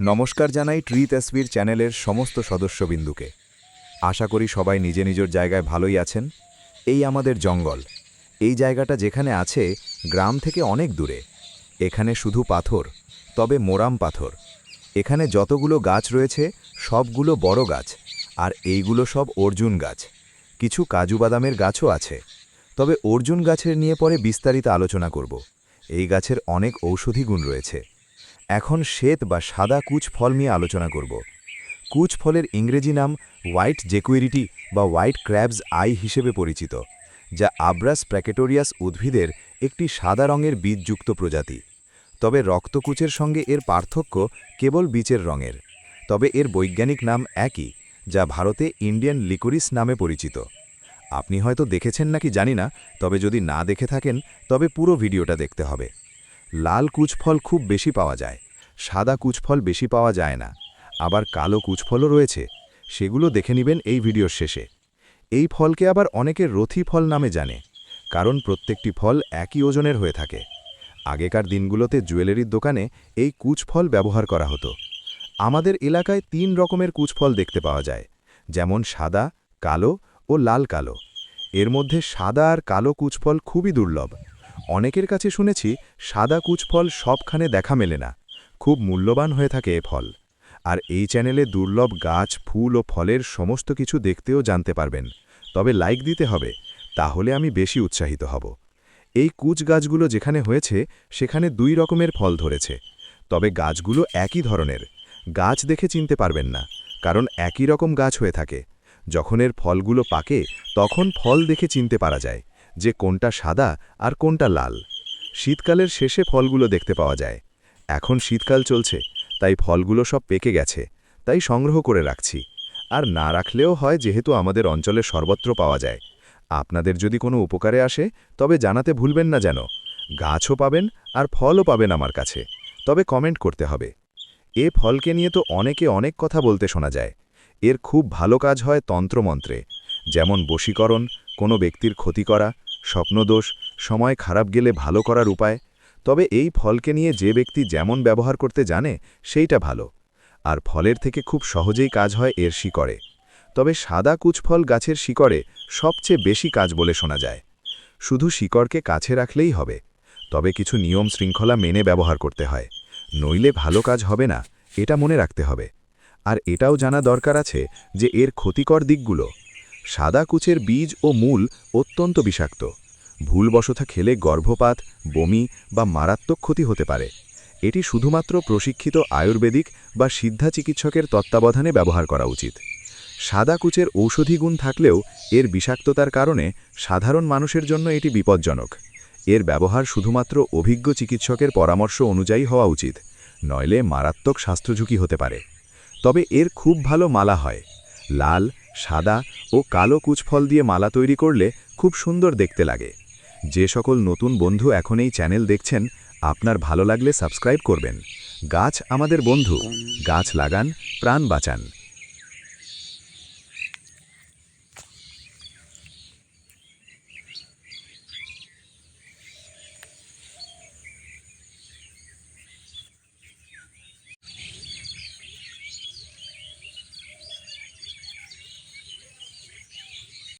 নমস্কার জানাই ট্রি তসবির চ্যানেলের সমস্ত সদস্যবিন্দুকে। আশা করি সবাই নিজে নিজের জায়গায় ভালোই আছেন। এই আমাদের জঙ্গল। এই জায়গাটা যেখানে আছে গ্রাম থেকে অনেক দূরে। এখানে শুধু পাথর, তবে মোরাম পাথর। এখানে যতগুলো গাছ রয়েছে, সবগুলো বড় গাছ, আর এইগুলো সব অর্জুন গাছ। কিছু কাজু বাদামের গাছও আছে। তবে অর্জুন গাছের নিয়ে পরে বিস্তারিত আলোচনা করব। এই গাছের অনেক ঔষধি গুণ রয়েছে। এখন শ্বেত বা সাদা কুচ ফল নিয়ে আলোচনা করব। কুচ ফলের ইংরেজি নাম হোয়াইট জেকুইরিটি বা হোয়াইট ক্র্যাবস আই হিসেবে পরিচিত, যা আব্রাস প্র্যাকেটোরিয়াস উদ্ভিদের একটি সাদা রঙের বীজযুক্ত প্রজাতি। তবে রক্তকুচের সঙ্গে এর পার্থক্য কেবল বীচের রঙের। তবে এর বৈজ্ঞানিক নাম একই, যা ভারতে ইন্ডিয়ান লিকুরিস নামে পরিচিত। আপনি হয়তো দেখেছেন নাকি জানি না, তবে যদি না দেখে থাকেন, তবে পুরো ভিডিওটা দেখতে হবে। লাল কুচফল খুব বেশি পাওয়া যায়। সাদা কুচফল বেশি পাওয়া যায় না। আবার কালো কুচফলও রয়েছে। সেগুলো দেখে নেবেন এই ভিডিওর শেষে। এই ফলকে আবার অনেকে রথি ফল নামে জানে, কারণ প্রত্যেকটি ফল একই ওজনের হয়ে থাকে। আগেকার দিনগুলোতে জুয়েলারির দোকানে এই কুচফল ব্যবহার করা হতো। আমাদের এলাকায় তিন রকমের কুচফল দেখতে পাওয়া যায়, যেমন সাদা, কালো ও লাল কালো। এর মধ্যে সাদা আর কালো কুচফল খুবই দুর্লভ। অনেকের কাছে শুনেছি সাদা কুচফল সবখানে দেখা মেলে না। খুব মূল্যবান হয়ে থাকে এ ফল। আর এই চ্যানেলে দুর্লভ গাছ, ফুল ও ফলের সমস্ত কিছু দেখতেও জানতে পারবেন। তবে লাইক দিতে হবে, তাহলে আমি বেশি উৎসাহিত হব। এই কুচ গাছগুলো যেখানে হয়েছে, সেখানে দুই রকমের ফল ধরেছে। তবে গাছগুলো একই ধরনের। গাছ দেখে চিনতে পারবেন না, কারণ একই রকম গাছ হয়ে থাকে। যখন এর ফলগুলো পাকে, তখন ফল দেখে চিনতে পারা যায় যে কোনটা সাদা আর কোনটা লাল। শীতকালের শেষে ফলগুলো দেখতে পাওয়া যায়। এখন শীতকাল চলছে, তাই ফলগুলো সব পেকে গেছে, তাই সংগ্রহ করে রাখছি। আর না রাখলেও হয় যেহেতু আমাদের অঞ্চলে সর্বত্র পাওয়া যায়। আপনাদের যদি কোনো উপকারে আসে, তবে জানাতে ভুলবেন না যেন। গাছও পাবেন আর ফলও পাবেন আমার কাছে। তবে কমেন্ট করতে হবে। এ ফলকে নিয়ে তো অনেকে অনেক কথা বলতে শোনা যায়। এর খুব ভালো কাজ হয় তন্ত্রমন্ত্রে। যেমন বশীকরণ, কোনো ব্যক্তির ক্ষতি করা, স্বপ্নদোষ, সময় খারাপ গেলে ভালো করার উপায় তবে এই ফলকে নিয়ে যে ব্যক্তি যেমন ব্যবহার করতে জানে, সেইটা ভালো। আর ফলের থেকে খুব সহজেই কাজ হয় এর শিকড়ে। তবে সাদা কুচফল গাছের শিকড়ে সবচেয়ে বেশি কাজ বলে শোনা যায়। শুধু শিকড়কে কাছে রাখলেই হবে। তবে কিছু নিয়ম শৃঙ্খলা মেনে ব্যবহার করতে হয়। নইলে ভালো কাজ হবে না, এটা মনে রাখতে হবে। আর এটাও জানা দরকার আছে যে এর ক্ষতিকর দিকগুলো। সাদা কুচের বীজ ও মূল অত্যন্ত বিষাক্ত। ভুলবশতা খেলে গর্ভপাত, বমি বা মারাত্মক ক্ষতি হতে পারে। এটি শুধুমাত্র প্রশিক্ষিত আয়ুর্বেদিক বা সিদ্ধা চিকিৎসকের তত্ত্বাবধানে ব্যবহার করা উচিত। সাদা কুচের ঔষধি গুণ থাকলেও এর বিষাক্ততার কারণে সাধারণ মানুষের জন্য এটি বিপজ্জনক। এর ব্যবহার শুধুমাত্র অভিজ্ঞ চিকিৎসকের পরামর্শ অনুযায়ী হওয়া উচিত, নইলে মারাত্মক স্বাস্থ্যঝুঁকি হতে পারে। তবে এর খুব ভালো মালা হয়। লাল, সাদা ও কালো কুচফল দিয়ে মালা তৈরি করলে খুব সুন্দর দেখতে লাগে। যে সকল নতুন বন্ধু এখন এই চ্যানেল দেখছেন, আপনার ভালো লাগলে সাবস্ক্রাইব করবেন। গাছ আমাদের বন্ধু। গাছ লাগান, প্রাণ বাঁচান।